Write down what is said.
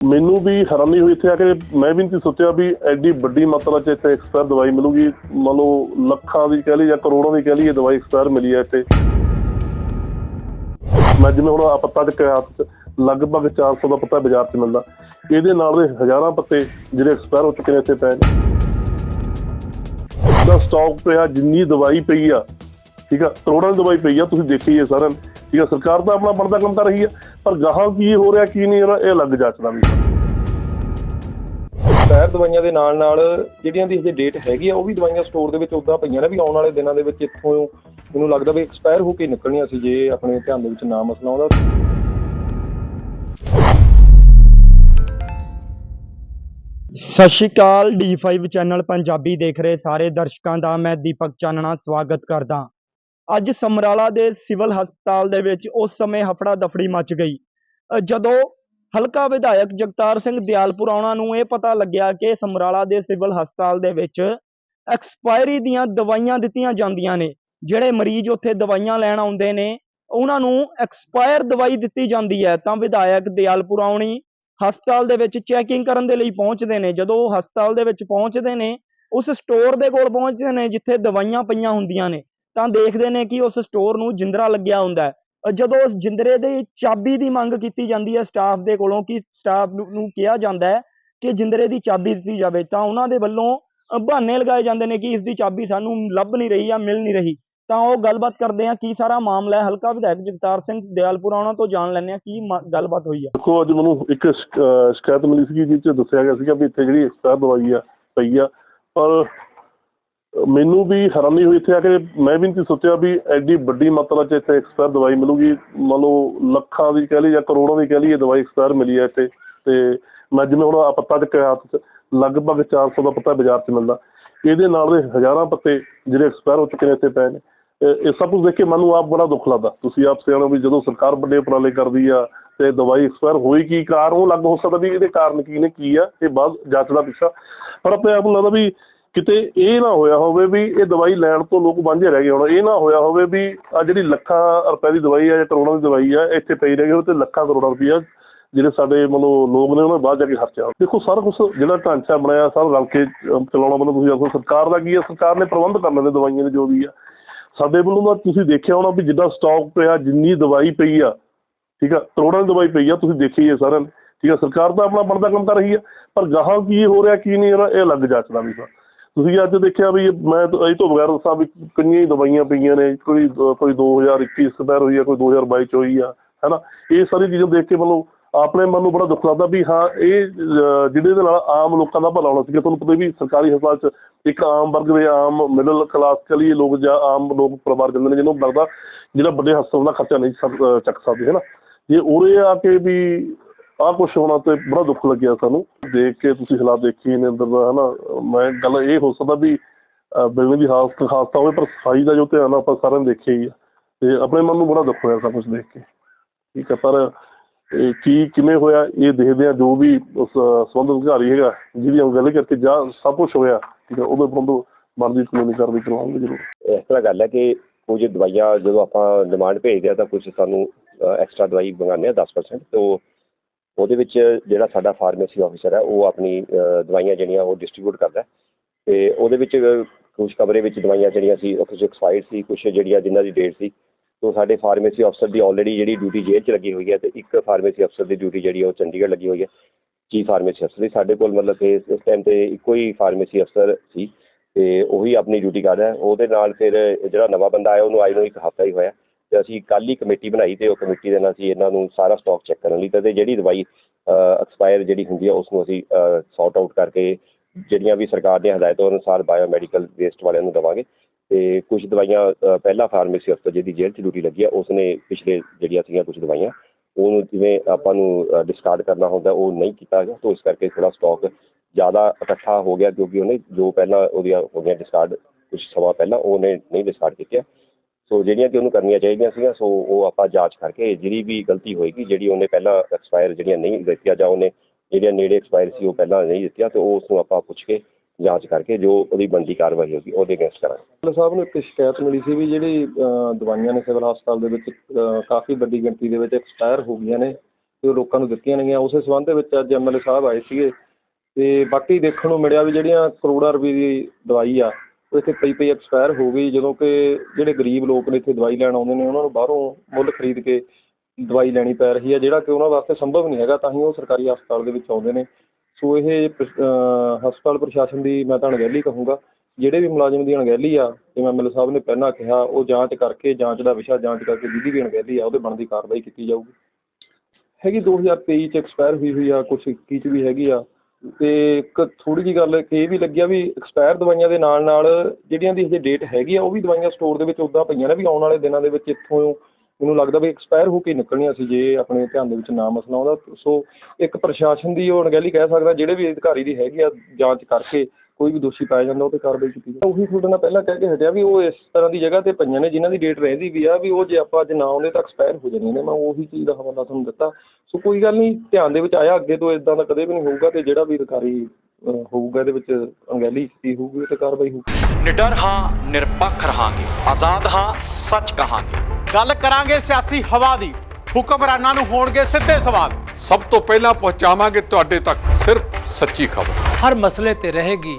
ਮੈਨੂੰ ਵੀ ਹੈਰਾਨੀ ਹੋਈ ਇੱਥੇ ਆ ਕੇ, ਮੈਂ ਵੀ ਨਹੀਂ ਸੋਚਿਆ ਵੀ ਐਡੀ ਵੱਡੀ ਮਾਤਰਾ 'ਚ ਇੱਥੇ ਐਕਸਪਾਇਰ ਦਵਾਈ ਮਿਲੂਗੀ। ਮੰਨ ਲਓ ਲੱਖਾਂ ਦੀ ਕਹਿ ਲਈ ਜਾਂ ਕਰੋੜਾਂ ਦੀ ਕਹਿ ਲਈ ਇਹ ਦਵਾਈ ਐਕਸਪਾਇਰ ਮਿਲੀ ਹੈ ਇੱਥੇ। ਮੈਂ ਜਿਵੇਂ ਹੁਣ ਆ ਪੱਤਾ ਚ ਕਿਹਾ ਲਗਭਗ 400 ਦਾ ਪੱਤਾ ਬਾਜ਼ਾਰ 'ਚ ਮਿਲਦਾ। ਇਹਦੇ ਨਾਲ ਦੇ ਹਜ਼ਾਰਾਂ ਪੱਤੇ ਜਿਹੜੇ ਐਕਸਪਾਇਰ ਹੋ ਚੁੱਕੇ ਨੇ ਇੱਥੇ ਪਏ ਨੇ ਦਾ ਸਟਾਕ ਪਿਆ ਜਿੰਨੀ ਦਵਾਈ ਪਈ ਆ, ਠੀਕ ਆ, ਕਰੋੜਾਂ ਦੀ ਦਵਾਈ ਪਈ ਆ, ਤੁਸੀਂ ਦੇਖੀ ਹੈ ਸਾਰਿਆਂ ਨੇ। ਠੀਕ ਆ, ਸਰਕਾਰ ਤਾਂ ਆਪਣਾ ਬਣਦਾ ਕੰਮ ਕਰ ਰਹੀ ਆ। ਪਰ ਗਾਹਾਂ ਕੀ ਹੋ ਰਿਹਾ ਕੀ ਨਹੀਂ ਇਹ ਅਲੱਗ ਜਾਂਚਣਾ ਵੀ। ਸ਼ਹਿਰ ਦਵਾਈਆਂ ਦੇ ਨਾਲ ਨਾਲ ਜਿਹੜੀਆਂ ਦੀ ਹਜੇ ਡੇਟ ਹੈਗੀ ਆ ਉਹ ਵੀ ਦਵਾਈਆਂ ਸਟੋਰ ਦੇ ਵਿੱਚ ਉਦਾਂ ਪਈਆਂ ਨੇ ਵੀ ਆਉਣ ਵਾਲੇ ਦਿਨਾਂ ਦੇ ਵਿੱਚ ਇੱਥੋਂ ਮੈਨੂੰ ਲੱਗਦਾ ਵੀ ਐਕਸਪਾਇਰ ਹੋ ਕੇ ਨਿਕਲਣੀਆਂ ਸੀ ਜੇ ਆਪਣੇ ਧਿਆਨ ਦੇ ਵਿੱਚ ਨਾ ਮਸਲਾ ਆਉਂਦਾ। ਸਤਿ ਸ਼੍ਰੀ ਅਕਾਲ D5 ਚੈਨਲ ਪੰਜਾਬੀ ਦੇਖ ਰਹੇ ਸਾਰੇ ਦਰਸ਼ਕਾਂ ਦਾ ਮੈਂ ਦੀਪਕ ਚਾਨਣਾ ਸਵਾਗਤ ਕਰਦਾ। ਅੱਜ ਸਮਰਾਲਾ ਦੇ ਸਿਵਲ ਹਸਪਤਾਲ ਦੇ ਵਿੱਚ ਉਸ ਸਮੇਂ ਹਫੜਾ ਦਫੜੀ ਮਚ ਗਈ। ਜਦੋਂ ਹਲਕਾ ਵਿਧਾਇਕ ਜਗਤਾਰ ਸਿੰਘ ਦਿਆਲਪੁਰ ਆਉਣਾ ਨੂੰ ਇਹ ਪਤਾ ਲੱਗਿਆ ਕਿ ਸਮਰਾਲਾ ਦੇ ਸਿਵਲ ਹਸਪਤਾਲ ਦੇ ਵਿੱਚ ਐਕਸਪਾਇਰੀ ਦੀਆਂ ਦਵਾਈਆਂ ਦਿੱਤੀਆਂ ਜਾਂਦੀਆਂ ਨੇ, ਜਿਹੜੇ ਮਰੀਜ਼ ਉੱਥੇ ਦਵਾਈਆਂ ਲੈਣ ਆਉਂਦੇ ਨੇ, ਉਹਨਾਂ ਨੂੰ ਐਕਸਪਾਇਰ ਦਵਾਈ ਦਿੱਤੀ ਜਾਂਦੀ ਹੈ, ਤਾਂ ਵਿਧਾਇਕ ਦਿਆਲਪੁਰ ਆਉਣੀ ਹਸਪਤਾਲ ਦੇ ਵਿੱਚ ਚੈਕਿੰਗ ਕਰਨ ਦੇ ਲਈ ਪਹੁੰਚਦੇ ਨੇ। ਜਦੋਂ ਉਹ ਹਸਪਤਾਲ ਦੇ ਵਿੱਚ ਪਹੁੰਚਦੇ ਨੇ, ਉਸ ਸਟੋਰ ਦੇ ਕੋਲ ਪਹੁੰਚਦੇ ਨੇ, ਜਿੱਥੇ ਦਵਾਈਆਂ ਪਈਆਂ ਹੁੰਦੀਆਂ ਨੇ। ਤਾਂ ਦੇਖਦੇ ਨੇ ਕਿ ਉਸ ਸਟੋਰ ਨੂੰ ਜਿੰਦਰਾ ਲੱਗਿਆ ਹੁੰਦਾ ਹੈ। ਜਦੋਂ ਉਸ ਜਿੰਦਰੇ ਦੀ ਚਾਬੀ ਦੀ ਮੰਗ ਕੀਤੀ ਜਾਂਦੀ ਹੈ ਸਟਾਫ ਦੇ ਕੋਲੋਂ ਕਿ ਸਟਾਫ ਨੂੰ ਕਿਹਾ ਜਾਂਦਾ ਹੈ ਕਿ ਜਿੰਦਰੇ ਦੀ ਚਾਬੀ ਦਿੱਤੀ ਜਾਵੇ, ਤਾਂ ਉਹਨਾਂ ਦੇ ਵੱਲੋਂ ਬਹਾਨੇ ਲਗਾਏ ਜਾਂਦੇ ਨੇ ਕਿ ਇਸ ਦੀ ਚਾਬੀ ਸਾਨੂੰ ਲੱਭ ਨਹੀਂ ਰਹੀ ਜਾਂ ਮਿਲ ਨਹੀਂ ਰਹੀ। ਤਾਂ ਉਹ ਗੱਲਬਾਤ ਕਰਦੇ ਆ ਕੀ ਸਾਰਾ ਮਾਮਲਾ ਹੈ? ਹਲਕਾ ਵਿਧਾਇਕ ਜਗਤਾਰ ਸਿੰਘ ਦਿਆਲਪੁਰਾ, ਉਹਨਾਂ ਤੋਂ ਜਾਣ ਲੈਣੇ ਆ ਕੀ ਗੱਲਬਾਤ ਹੋਈ ਹੈ? ਦੇਖੋ, ਅੱਜ ਮੈਨੂੰ ਇੱਕ ਸ਼ਿਕਾਇਤ ਮਿਲੀ ਸੀ ਜਿਸ 'ਚ ਦੱਸਿਆ ਗਿਆ ਸੀਗਾ ਵੀ ਇੱਥੇ ਜਿਹੜੀ ਐਕਸਪਾਇਰ ਦਵਾਈ ਆ, ਪਈ ਆ। ਪਰ ਮੈਨੂੰ ਵੀ ਹੈਰਾਨੀ ਹੋਈ ਇੱਥੇ ਆ ਕੇ ਮੈਂ ਵੀ ਨਹੀਂ ਸੋਚਿਆ ਵੀ ਐਡੀ ਵੱਡੀ ਮਾਤਰਾ 'ਚ ਇੱਥੇ ਐਕਸਪਾਇਰ ਦਵਾਈ ਮਿਲੂਗੀ। ਮੰਨ ਲਓ ਲੱਖਾਂ ਦੀ ਕਹਿ ਲਈ ਜਾਂ ਕਰੋੜਾਂ ਦੀ ਕਹਿ ਲਈਏ ਦਵਾਈ ਐਕਸਪਾਇਰ ਮਿਲੀ ਹੈ ਇੱਥੇ ਤੇ ਮੈਂ ਜਿਵੇਂ ਹੁਣ ਆ ਪੱਤਾ ਚ ਕਿਹਾ ਹੱਥ 'ਚ, ਲਗਭਗ 400 ਦਾ ਪੱਤਾ ਬਾਜ਼ਾਰ 'ਚ ਮਿਲਦਾ। ਇਹਦੇ ਨਾਲ ਦੇ ਹਜ਼ਾਰਾਂ ਪੱਤੇ ਜਿਹੜੇ ਐਕਸਪਾਇਰ ਹੋ ਚੁੱਕੇ ਨੇ ਇੱਥੇ ਪਏ ਨੇ। ਇਹ ਸਭ ਕੁਝ ਦੇਖ ਕੇ ਮੈਨੂੰ ਆਪ ਬੜਾ ਦੁੱਖ ਲੱਗਦਾ। ਤੁਸੀਂ ਆਪ ਸਿਆਣੋ ਵੀ ਜਦੋਂ ਸਰਕਾਰ ਵੱਡੇ ਉਪਰਾਲੇ ਕਰਦੀ ਆ ਤੇ ਦਵਾਈ ਐਕਸਪਾਇਰ ਹੋਈ ਕੀ ਕਾਰਨ, ਉਹ ਲੱਗ ਹੋ ਸਕਦਾ ਵੀ ਇਹਦੇ ਕਾਰਨ ਕੀ ਨੇ, ਕੀ ਆ, ਇਹ ਬਾਅਦ ਜਾਂਚ ਦਾ ਪਿੱਛਾ। ਪਰ ਆਪਣੇ ਆਪ ਨੂੰ ਲੱਗਦਾ ਵੀ ਕਿਤੇ ਇਹ ਨਾ ਹੋਇਆ ਹੋਵੇ ਵੀ ਇਹ ਦਵਾਈ ਲੈਣ ਤੋਂ ਲੋਕ ਵਾਂਝੇ ਰਹਿ ਗਏ ਹੋਣ। ਇਹ ਨਾ ਹੋਇਆ ਹੋਵੇ ਵੀ ਆ ਜਿਹੜੀ ਲੱਖਾਂ ਰੁਪਏ ਦੀ ਦਵਾਈ ਆ ਜਾਂ ਕਰੋੜਾਂ ਦੀ ਦਵਾਈ ਆ, ਇੱਥੇ ਪਈ ਰਹਿ ਗਈ ਉਹ ਤੇ ਲੱਖਾਂ ਕਰੋੜਾਂ ਰੁਪਈਆ ਜਿਹੜੇ ਸਾਡੇ ਮਤਲਬ ਲੋਕ ਨੇ ਉਹਨਾਂ ਨੇ ਬਾਹਰ ਜਾ ਕੇ ਖਰਚਿਆ ਦੇਖੋ ਸਾਰਾ ਕੁਝ ਜਿਹੜਾ ਢਾਂਚਾ ਬਣਾਇਆ ਸਾਰਾ ਰਲ ਕੇ ਚਲਾਉਣਾ ਮਤਲਬ ਤੁਸੀਂ ਆਖੋ, ਸਰਕਾਰ ਦਾ ਕੀ ਹੈ ਸਰਕਾਰ ਨੇ ਪ੍ਰਬੰਧ ਕਰਨੇ ਨੇ ਦਵਾਈਆਂ ਦੇ ਜੋ ਵੀ ਆ। ਸਾਡੇ ਵੱਲੋਂ ਤਾਂ ਤੁਸੀਂ ਦੇਖਿਆ ਹੋਣਾ ਵੀ ਜਿੱਦਾਂ ਸਟਾਕ ਪਿਆ, ਜਿੰਨੀ ਦਵਾਈ ਪਈ ਆ, ਠੀਕ ਆ, ਕਰੋੜਾਂ ਦੀ ਦਵਾਈ ਪਈ ਆ, ਤੁਸੀਂ ਦੇਖੀ ਹੈ ਸਾਰਿਆਂ ਨੇ, ਠੀਕ ਆ। ਸਰਕਾਰ ਤਾਂ ਆਪਣਾ ਬਣਦਾ ਕੰਮ ਕਰ ਰਹੀ ਆ, ਪਰ ਗਾਹਾਂ ਕੀ ਹੋ ਰਿਹਾ, ਕੀ ਨਹੀਂ ਹੋ ਰਿਹਾ, ਇਹ ਅਲੱਗ ਜਾਂਚਦਾ ਵੀ ਸਰ ਤੁਸੀਂ ਅੱਜ ਦੇਖਿਆ ਵੀ ਮੈਂ ਇਹ ਤੋਂ ਬਗੈਰ ਦੱਸਾਂ ਵੀ ਕਿੰਨੀਆਂ ਹੀ ਦਵਾਈਆਂ ਪਈਆਂ ਨੇ, ਕੋਈ ਕੋਈ 2021 ਐਕਸਪਾਇਰ ਹੋਈ ਆ, ਕੋਈ 2022 ਚ ਹੋਈ ਆ, ਹੈਨਾ? ਇਹ ਸਾਰੀ ਚੀਜ਼ਾਂ ਦੇਖ ਕੇ ਮਤਲਬ ਆਪਣੇ ਮਨ ਨੂੰ ਬੜਾ ਦੁੱਖ ਲੱਗਦਾ ਵੀ ਹਾਂ, ਇਹ ਜਿਹਦੇ ਦੇ ਨਾਲ ਆਮ ਲੋਕਾਂ ਦਾ ਭਲਾ ਹੋਣਾ ਸੀ। ਤੁਹਾਨੂੰ ਪਤਾ ਵੀ ਸਰਕਾਰੀ ਹਸਪਤਾਲ ਚ ਇੱਕ ਆਮ ਵਰਗ ਦੇ ਆਮ ਮਿਡਲ ਕਲਾਸ ਕਲੀ ਲੋਕ ਜਾਂ ਆਮ ਲੋਕ ਪਰਿਵਾਰ ਜਾਂਦੇ ਨੇ, ਜਿਹਨੂੰ ਲੱਗਦਾ ਜਿਹੜਾ ਵੱਡੇ ਹਸਪਤਾਲ ਦਾ ਖਰਚਾ ਨਹੀਂ ਚੱਕ ਸਕਦੇ ਹੈ ਨਾ ਜੇ ਉਰੇ ਆ ਕੇ ਵੀ ਆਹ ਕੁਛ ਹੋਣਾ ਤੇ ਬੜਾ ਦੁੱਖ ਲੱਗਿਆ ਸਾਨੂੰ। ਦੇਖ ਕੇ ਤੁਸੀਂ ਹਾਲਾਤ ਦੇਖੀ ਨੇ ਅੰਦਰ ਦਾ, ਹਨਾ? ਮੈਂ ਗੱਲ ਇਹ ਹੋ ਸਕਦਾ ਵੀ ਬਿਲਡਿੰਗ ਦੀ ਹਾਲਤ ਖਾਸਤਾ ਹੋਵੇ, ਪਰ ਸਫ਼ਾਈ ਦਾ ਜੋ ਧਿਆਨ ਆਪਾਂ ਸਾਰਿਆਂ ਨੇ ਦੇਖਿਆ ਹੀ ਆ। ਤੇ ਆਪਣੇ ਮਨ ਨੂੰ ਬੜਾ ਦੁੱਖ ਹੋਇਆ ਸਭ ਕੁਝ ਦੇਖ ਕੇ। ਠੀਕ ਹੈ ਪਰ ਇਹ ਕੀ, ਕਿਵੇਂ ਹੋਇਆ, ਇਹ ਦੇਖਦੇ ਆ ਜੋ ਵੀ ਉਸ ਸੰਬੰਧਿਤ ਅਧਿਕਾਰੀ ਹੈਗਾ, ਜਿਹਦੀ ਉਹ ਗੱਲ ਕਰਕੇ ਜਾਂ ਸਭ ਕੁਝ ਹੋਇਆ, ਠੀਕ ਹੈ ਉਹਦੇ ਬੰਦੋ ਬਣਦੀ ਕਾਨੂੰਨੀ ਕਾਰਵਾਈ ਕਰਵਾਉਣਗੇ ਜ਼ਰੂਰ। ਇਸ ਤਰ੍ਹਾਂ ਗੱਲ ਹੈ ਕਿ ਕੁਝ ਦਵਾਈਆਂ ਜਦੋਂ ਆਪਾਂ ਡਿਮਾਂਡ ਭੇਜਦੇ ਆ ਤਾਂ ਕੁਝ ਸਾਨੂੰ ਐਕਸਟਰਾ ਦਵਾਈ ਮੰਗਾਉਂਦੇ ਆ 10% ਤੋਂ ਉਹਦੇ ਵਿੱਚ ਜਿਹੜਾ ਸਾਡਾ ਫਾਰਮੇਸੀ ਆਫਿਸਰ ਹੈ, ਉਹ ਆਪਣੀ ਦਵਾਈਆਂ ਜਿਹੜੀਆਂ ਉਹ ਡਿਸਟ੍ਰੀਬਿਊਟ ਕਰਦਾ ਹੈ। ਤੇ ਉਹਦੇ ਵਿੱਚ ਕੁਝ ਕਮਰੇ ਵਿੱਚ ਦਵਾਈਆਂ ਜਿਹੜੀਆਂ ਸੀ, ਉਹ ਕੁਝ ਐਕਸਪਾਇਰਡ ਸੀ ਕੁਝ ਜਿਹੜੀਆਂ ਜਿਨ੍ਹਾਂ ਦੀ ਡੇਟ ਸੀ ਤੋਂ ਸਾਡੇ ਫਾਰਮੇਸੀ ਅਫਸਰ ਦੀ ਆਲਰੇਡੀ ਜਿਹੜੀ ਡਿਊਟੀ ਜੇਲ੍ਹ 'ਚ ਲੱਗੀ ਹੋਈ ਹੈ ਤੇ ਇੱਕ ਫਾਰਮੇਸੀ ਅਫਸਰ ਦੀ ਡਿਊਟੀ ਜਿਹੜੀ ਉਹ ਚੰਡੀਗੜ੍ਹ ਲੱਗੀ ਹੋਈ ਹੈ ਚੀਫ ਫਾਰਮੇਸੀ ਅਫਸਰ ਦੀ। ਸਾਡੇ ਕੋਲ ਮਤਲਬ ਕਿ ਇਸ ਟਾਈਮ ਤੇ ਇੱਕੋ ਹੀ ਫਾਰਮੇਸੀ ਅਫਸਰ ਸੀ ਤੇ ਉਹੀ ਆਪਣੀ ਡਿਊਟੀ ਕਰਦਾ ਉਹਦੇ ਨਾਲ ਫਿਰ ਜਿਹੜਾ ਨਵਾਂ ਬੰਦਾ ਆਇਆ, ਉਹਨੂੰ ਆਏ ਨੂੰ ਇੱਕ ਹਫ਼ਤਾ ਹੀ ਹੋਇਆ। ਤੇ ਅਸੀਂ ਕੱਲ੍ਹ ਹੀ ਕਮੇਟੀ ਬਣਾਈ ਤੇ ਉਹ ਕਮੇਟੀ ਦੇ ਨਾਲ ਅਸੀਂ ਇਹਨਾਂ ਨੂੰ ਸਾਰਾ ਸਟਾਕ ਚੈੱਕ ਕਰਨ ਲਈ ਤੇ ਜਿਹੜੀ ਦਵਾਈ ਐਕਸਪਾਇਰ ਜਿਹੜੀ ਹੁੰਦੀ ਆ ਉਸ ਨੂੰ ਅਸੀਂ ਸੌਟ ਆਊਟ ਕਰਕੇ ਜਿਹੜੀਆਂ ਵੀ ਸਰਕਾਰ ਦੀਆਂ ਹਦਾਇਤਾਂ ਅਨੁਸਾਰ ਬਾਇਓਮੈਡੀਕਲ ਵੇਸਟ ਵਾਲਿਆਂ ਨੂੰ ਦੇਵਾਂਗੇ ਤੇ ਕੁਝ ਦਵਾਈਆਂ ਅ, ਪਹਿਲਾ ਫਾਰਮੇਸੀ ਅਫਸਰ ਜਿਹਦੀ ਜੇਲ੍ਹ 'ਚ ਡਿਊਟੀ ਲੱਗੀ ਆ ਉਸਨੇ ਪਿਛਲੇ ਜਿਹੜੀਆਂ ਸੀਗੀਆਂ ਕੁਝ ਦਵਾਈਆਂ ਉਹਨੂੰ ਜਿਵੇਂ ਆਪਾਂ ਨੂੰ ਡਿਸਕਾਰਡ ਕਰਨਾ ਹੁੰਦਾ ਉਹ ਨਹੀਂ ਕੀਤਾ ਗਿਆ ਤੋਂ ਇਸ ਕਰਕੇ ਥੋੜਾ ਸਟਾਕ ਜ਼ਿਆਦਾ ਇਕੱਠਾ ਹੋ ਗਿਆ ਕਿਉਂਕਿ ਉਹਨੇ ਜੋ ਪਹਿਲਾਂ ਉਹਦੀਆਂ ਹੋ ਗਿਆ ਡਿਸਕਾਰਡ ਕੁਝ ਸਮਾਂ ਪਹਿਲਾਂ ਉਹਨੇ ਨਹੀਂ ਡਿਸਕਾਰਡ ਕੀਤਾ ਸੋ ਜਿਹੜੀਆਂ ਕਿ ਉਹਨੂੰ ਕਰਨੀਆਂ ਚਾਹੀਦੀਆਂ ਸੀਗੀਆਂ, ਸੋ ਉਹ ਆਪਾਂ ਜਾਂਚ ਕਰਕੇ ਜਿਹੜੀ ਵੀ ਗਲਤੀ ਹੋਏਗੀ, ਜਿਹੜੀ ਉਹਨੇ ਪਹਿਲਾਂ ਐਕਸਪਾਇਰ ਜਿਹੜੀਆਂ ਨਹੀਂ ਦਿੱਤੀਆਂ ਜਾਂ ਉਹਨੇ ਜਿਹੜੀਆਂ ਨੇੜੇ ਐਕਸਪਾਇਰ ਸੀ ਉਹ ਪਹਿਲਾਂ ਨਹੀਂ ਦਿੱਤੀਆਂ, ਤੇ ਉਹ ਉਸ ਨੂੰ ਆਪਾਂ ਪੁੱਛ ਕੇ ਜਾਂਚ ਕਰਕੇ ਜੋ ਉਹਦੀ ਬਣਦੀ ਕਾਰਵਾਈ ਹੋਗੀ ਉਹਦੇ ਅਗੇਂਸਟ ਕਰਾਂਗੇ। ਡਾਕਟਰ ਸਾਹਿਬ ਨੂੰ ਇੱਕ ਸ਼ਿਕਾਇਤ ਮਿਲੀ ਸੀ ਵੀ ਜਿਹੜੀ ਦਵਾਈਆਂ ਨੇ ਸਿਵਲ ਹਸਪਤਾਲ ਦੇ ਵਿੱਚ ਕਾਫੀ ਵੱਡੀ ਗਿਣਤੀ ਦੇ ਵਿੱਚ ਐਕਸਪਾਇਰ ਹੋ ਗਈਆਂ ਨੇ ਤੇ ਉਹ ਲੋਕਾਂ ਨੂੰ ਦਿੱਤੀਆਂ ਨੇਗੀਆਂ। ਉਸੇ ਸੰਬੰਧ ਦੇ ਵਿੱਚ ਅੱਜ ਐਮਐਲਏ ਸਾਹਿਬ ਆਏ ਸੀਗੇ ਤੇ ਬਾਕੀ ਦੇਖਣ ਨੂੰ ਮਿਲਿਆ ਵੀ ਜਿਹੜੀਆਂ ਕਰੋੜਾਂ ਰੁਪਏ ਦੀ ਦਵਾਈ ਆ ਉਹ ਇੱਥੇ ਪਈ ਪਈ ਐਕਸਪਾਇਰ ਹੋ ਗਈ ਜਦੋਂ ਕਿ ਜਿਹੜੇ ਗਰੀਬ ਲੋਕ ਨੇ ਇੱਥੇ ਦਵਾਈ ਲੈਣ ਆਉਂਦੇ ਨੇ, ਉਹਨਾਂ ਨੂੰ ਬਾਹਰੋਂ ਮੁੱਲ ਖਰੀਦ ਕੇ ਦਵਾਈ ਲੈਣੀ ਪੈ ਰਹੀ ਹੈ, ਜਿਹੜਾ ਕਿ ਉਹਨਾਂ ਵਾਸਤੇ ਸੰਭਵ ਨਹੀਂ ਹੈਗਾ, ਤਾਂ ਹੀ ਉਹ ਸਰਕਾਰੀ ਹਸਪਤਾਲ ਦੇ ਵਿੱਚ ਆਉਂਦੇ ਨੇ। ਸੋ ਇਹ ਹਸਪਤਾਲ ਪ੍ਰਸ਼ਾਸਨ ਦੀ ਮੈਂ ਤਾਂ ਅਣਗਹਿਲੀ ਕਹੂੰਗਾ, ਜਿਹੜੇ ਵੀ ਮੁਲਾਜ਼ਮ ਦੀ ਅਣਗਹਿਲੀ ਆ, ਜਿਵੇਂ ਐਮਐਲਏ ਸਾਹਿਬ ਨੇ ਪਹਿਲਾਂ ਕਿਹਾ, ਉਹ ਜਾਂਚ ਕਰਕੇ, ਜਾਂਚ ਦਾ ਵਿਸ਼ਾ ਜਾਂਚ ਕਰਕੇ ਜਿਹਦੀ ਵੀ ਅਣਗਹਿਲੀ ਆ, ਉਹਦੇ ਬਣਦੀ ਕਾਰਵਾਈ ਕੀਤੀ ਜਾਊਗੀ। ਹੈਗੀ 2023 ਚ ਐਕਸਪਾਇਰ ਹੋਈ ਹੋਈ ਆ, ਕੁਛ 21 ਚ ਵੀ ਹੈਗੀ ਆ। ਅਤੇ ਇੱਕ ਥੋੜ੍ਹੀ ਜਿਹੀ ਗੱਲ ਇੱਕ ਇਹ ਵੀ ਲੱਗਿਆ ਵੀ ਐਕਸਪਾਇਰ ਦਵਾਈਆਂ ਦੇ ਨਾਲ ਨਾਲ ਜਿਹੜੀਆਂ ਦੀ ਹਜੇ ਡੇਟ ਹੈਗੀ ਆ, ਉਹ ਵੀ ਦਵਾਈਆਂ ਸਟੋਰ ਦੇ ਵਿੱਚ ਉੱਦਾਂ ਪਈਆਂ ਨੇ ਵੀ ਆਉਣ ਵਾਲੇ ਦਿਨਾਂ ਦੇ ਵਿੱਚ ਇੱਥੋਂ ਮੈਨੂੰ ਲੱਗਦਾ ਵੀ ਐਕਸਪਾਇਰ ਹੋ ਕੇ ਨਿਕਲਣੀਆਂ ਸੀ ਜੇ ਆਪਣੇ ਧਿਆਨ ਦੇ ਵਿੱਚ ਨਾ ਮਸਲਾ ਆਉਂਦਾ। ਸੋ ਇੱਕ ਪ੍ਰਸ਼ਾਸਨ ਦੀ ਉਹ ਅਣਗਹਿਲੀ ਕਹਿ ਸਕਦਾ, ਜਿਹੜੇ ਵੀ ਅਧਿਕਾਰੀ ਦੀ ਹੈਗੀ ਆ ਜਾਂਚ ਕਰਕੇ ਕੋਈ ਵੀ ਦੋਸ਼ੀ ਪਾਇਆ ਜਾਂਦਾ ਉਹ ਤੇ ਕਾਰਵਾਈ ਕੀਤੀ ਜਾਵੇ ਉਹੀ ਤੁਹਾਡੇ ਨਾਲ ਪਹਿਲਾਂ ਕਹਿ ਕੇ ਹਟਿਆ ਵੀ ਉਹ ਇਸ ਤਰ੍ਹਾਂ ਦੀ ਜਗ੍ਹਾ ਤੇ ਪਈਆਂ ਨੇ ਜਿਨ੍ਹਾਂ ਦੀ ਡੇਟ ਰਹਿੰਦੀ ਵੀ ਆ ਵੀ ਉਹ ਜੇ ਆਪਾਂ ਅੱਜ ਨਾ ਆਉਂਦੇ ਤਾਂ ਐਕਸਪਾਇਰ ਹੋ ਜਾਣੀਆਂ ਨੇ। ਮੈਂ ਉਹੀ ਚੀਜ਼ ਦਾ ਹਵਾਲਾ ਤੁਹਾਨੂੰ ਦਿੱਤਾ। ਸੋ ਕੋਈ ਗੱਲ ਨਹੀਂ ਧਿਆਨ ਦੇ ਵਿੱਚ ਆਇਆ ਅੱਗੇ ਤੋਂ ਇਦਾਂ ਦਾ ਕਦੇ ਵੀ ਨਹੀਂ ਹੋਊਗਾ ਤੇ ਜਿਹੜਾ ਵੀ ਅਧਿਕਾਰੀ ਹੋਊਗਾ ਇਹਦੇ ਵਿੱਚ ਅਣਗਹਿਲੀ ਕੀਤੀ ਹੋਊਗੀ ਤੇ ਕਾਰਵਾਈ ਹੋਊਗੀ। ਨਿਡਰ ਹਾਂ ਨਿਰਪੱਖ ਰਹਾਂਗੇ। ਆਜ਼ਾਦ ਹਾਂ ਸੱਚ ਕਹਾਂਗੇ। ਗੱਲ ਕਰਾਂਗੇ ਸਿਆਸੀ ਹਵਾ ਦੀ। ਹੁਕਮਰਾਨਾਂ ਨੂੰ ਹੋਣਗੇ ਸਿੱਧੇ ਸਵਾਲ। ਸਭ ਤੋਂ ਪਹਿਲਾਂ ਪਹੁੰਚਾਵਾਂਗੇ ਤੁਹਾਡੇ ਤੱਕ ਸਿਰਫ ਸੱਚੀ ਖਬਰ। ਹਰ ਮਸਲੇ ਤੇ ਰਹੇਗੀ